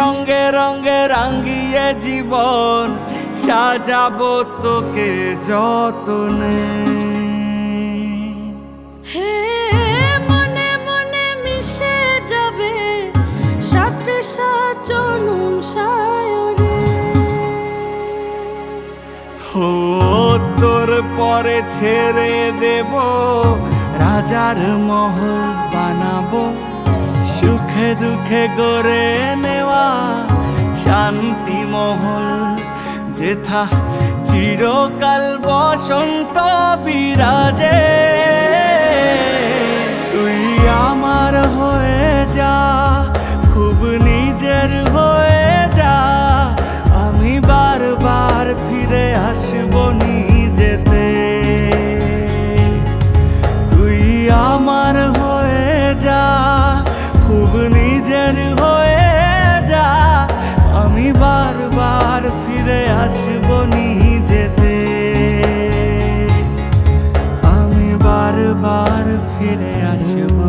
রঙ্গে রঙ্গে রাঙ্গিয়ে জীবন সাজাবো তোকে যতনে। হে মনে মনে মিশে যাবে সাথে সায়রে। তোর পরে ছেড়ে দেব রাজার মহল বানাবো। দুঃখে গড়ে নেওয়া শান্তি মহল যেথা চিরকাল বসন্ত বিরাজে। নিজের হয়ে যা। আমি বারবার ফিরে আসব নিজেতে। আমি বারবার ফিরে আসব